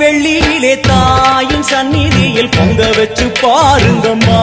வெள்ளியிலே தாயின் சந்நிதியில் பொங்க வச்சு பாருங்கம்மா.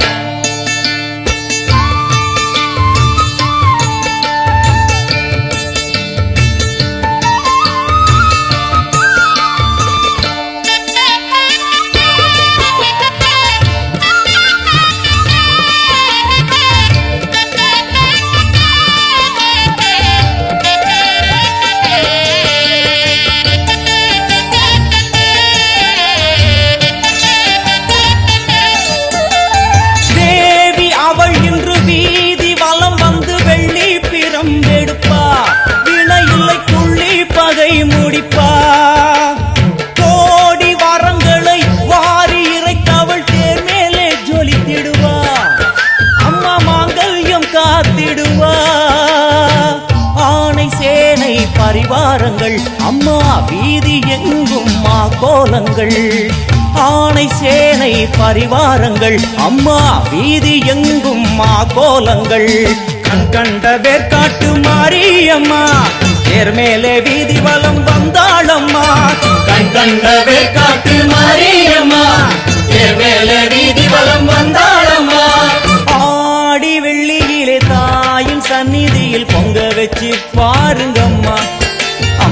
பரிவாரங்கள் அம்மா வீதி எங்கும் மா கோலங்கள். ஆணை சேனை பரிவாரங்கள் அம்மா வீதி எங்கும் மா கோலங்கள். கண் கண்ட வேர்க்காட்டு மாரியம்மா நேர்மேலே வீதி வலம் வந்தாளம்மா. கண் கண்ட வேர்க்காட்டு மாரியம்மா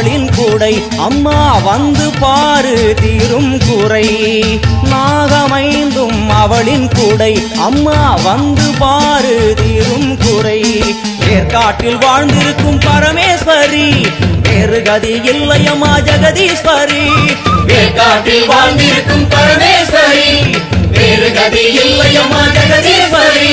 அவளின் கூடை அம்மா வந்து பாரு தீரும் குறை நாகமைந்தும் அவளின் கூடை அம்மா வந்து பாரு தீரும் குறை வேர்காட்டில் வாழ்ந்திருக்கும் பரமேஸ்வரி வேறு கதி இல்லையம்மா ஜெகதீஸ்வரி. வேற்காட்டில் வாழ்ந்திருக்கும் பரமேஸ்வரி வேறு கதி இல்லையம்மா ஜெகதீஸ்வரி.